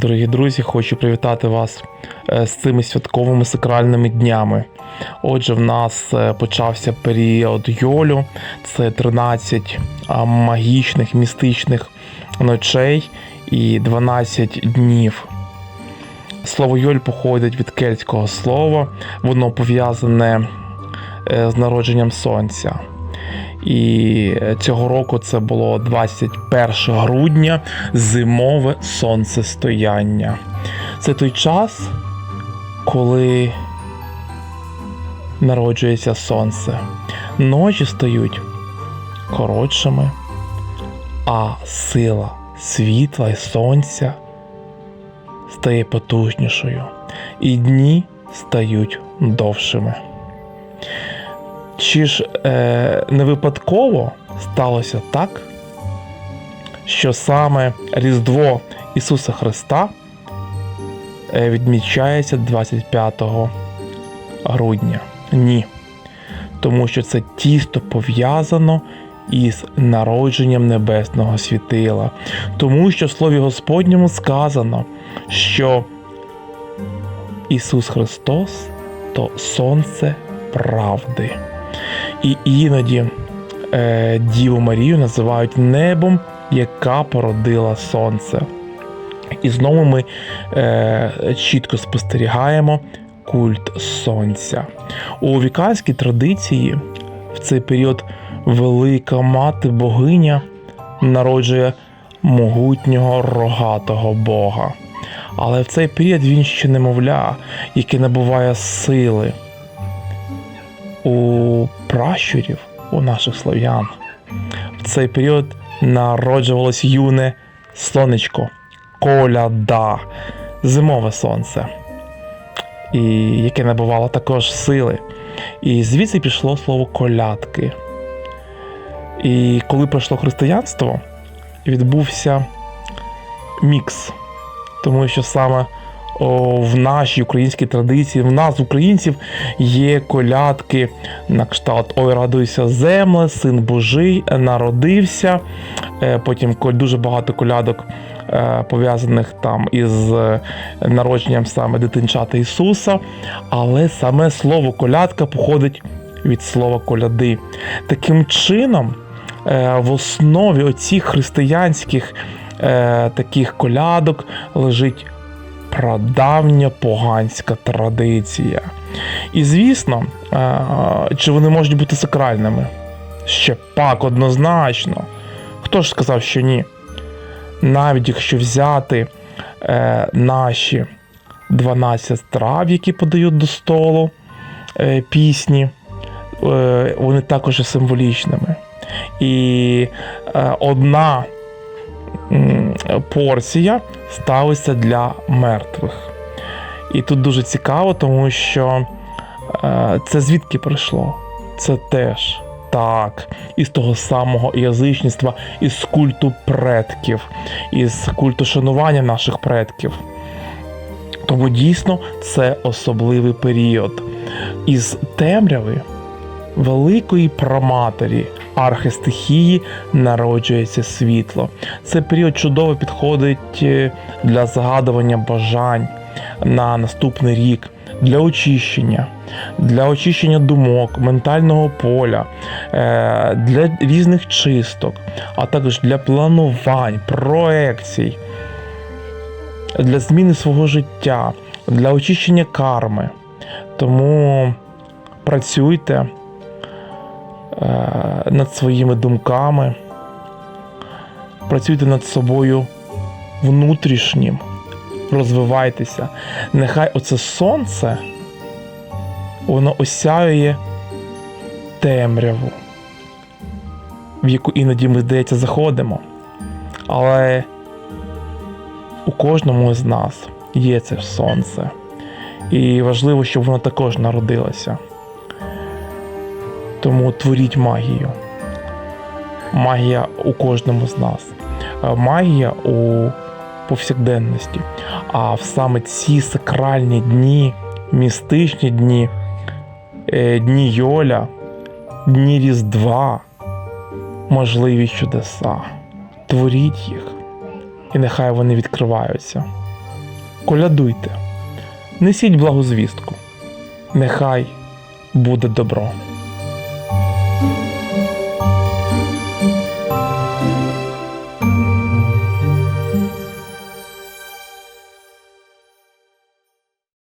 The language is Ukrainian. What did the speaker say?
Дорогі друзі, хочу привітати вас е, з цими святковими сакральними днями. Отже, в нас е, почався період Йолю, це 13 магічних, містичних ночей і 12 днів. Слово Йоль походить від кельтського слова, воно пов'язане е, з народженням сонця. І цього року це було 21 грудня, зимове сонцестояння. Це той час, коли народжується сонце. Ночі стають коротшими, а сила світла і сонця стає потужнішою, і дні стають довшими. Чи ж е, не випадково сталося так, що саме Різдво Ісуса Христа е, відмічається 25 грудня? Ні. Тому що це тісто пов'язано із народженням небесного світила. Тому що в Слові Господньому сказано, що Ісус Христос то сонце правди. І іноді е, Діву Марію називають небом, яка породила сонце. І знову ми е, чітко спостерігаємо культ сонця. У віканській традиції в цей період велика мати богиня народжує могутнього рогатого Бога. Але в цей період він ще немовля, яке набуває сили у пращурів, у наших слов'ян. В цей період народжувалось юне сонечко, коляда, зимове сонце, і яке набувало також сили. І звідси пішло слово колядки. І коли прийшло християнство, відбувся мікс, тому що саме в нашій українській традиції, в нас, українців, є колядки на кшталт Ой, радуйся, земле, син Божий, народився. Е, Потім дуже багато колядок е, пов'язаних там із е, народженням саме дитинчата Ісуса. Але саме слово колядка походить від слова коляди. Таким чином, в основі оцих християнських таких колядок лежить прадавня поганська традиція. І звісно, е, чи вони можуть бути сакральними? Ще пак однозначно. Хто ж сказав, що ні? Навіть якщо взяти е, наші 12 страв, які подають до столу е, пісні, е, вони також є символічними. І е, одна порція ставиться для мертвих. І тут дуже цікаво, тому що е, це звідки прийшло? Це теж так, із того самого язичництва, із культу предків, із культу шанування наших предків. Тому дійсно це особливий період. Із темряви великої праматері архистихії народжується світло. Це період чудово підходить е, для загадування бажань на наступний рік, для очищення, для очищення думок, ментального поля, е, для різних чисток, а також для планувань, проекцій, для зміни свого життя, для очищення карми. Тому працюйте над своїми думками, працюйте над собою внутрішнім, розвивайтеся. Нехай оце сонце воно осяює темряву, в яку іноді ми, здається, заходимо. Але у кожному з нас є це сонце. І важливо, щоб воно також народилося. Тому творіть магію. Магія у кожному з нас. Е, Магія у повсякденності. А в саме ці сакральні дні, містичні дні, е, дні Йоля, дні Різдва, можливі чудеса. Творіть їх, і нехай вони відкриваються. колядуйте, несіть благу звістку. Нехай буде добро.